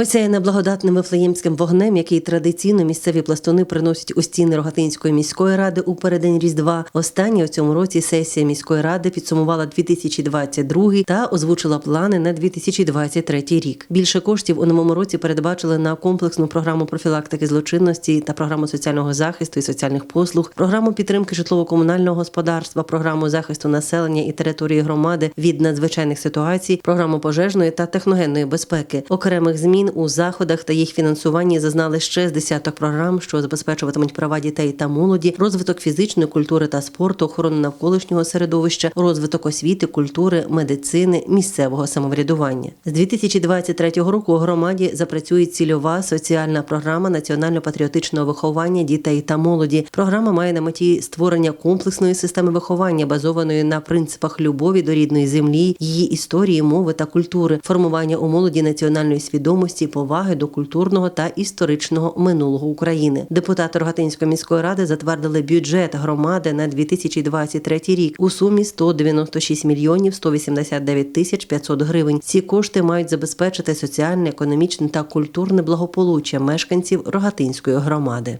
Осяяна благодатним вифлеємським вогнем, який традиційно місцеві пластуни приносять у стіни Рогатинської міської ради у переддень Різдва. Останнє у цьому році сесія міської ради підсумувала 2022 та озвучила плани на 2023 рік. Більше коштів у новому році передбачили на комплексну програму профілактики злочинності та програму соціального захисту і соціальних послуг, програму підтримки житлово-комунального господарства, програму захисту населення і території громади від надзвичайних ситуацій, програму пожежної та техногенної безпеки. Окремих змін у заходах та їх фінансуванні зазнали ще з десяток програм, що забезпечуватимуть права дітей та молоді, розвиток фізичної культури та спорту, охорону навколишнього середовища, розвиток освіти, культури, медицини, місцевого самоврядування. З 2023 року у громаді запрацює цільова соціальна програма національно-патріотичного виховання дітей та молоді. Програма має на меті створення комплексної системи виховання, базованої на принципах любові до рідної землі, її історії, мови та культури, формування у молоді національної свідомості, поваги до культурного та історичного минулого України. Депутати Рогатинської міської ради затвердили бюджет громади на 2023 рік у сумі 196 мільйонів 189 тисяч 500 гривень. Ці кошти мають забезпечити соціальне, економічне та культурне благополуччя мешканців Рогатинської громади.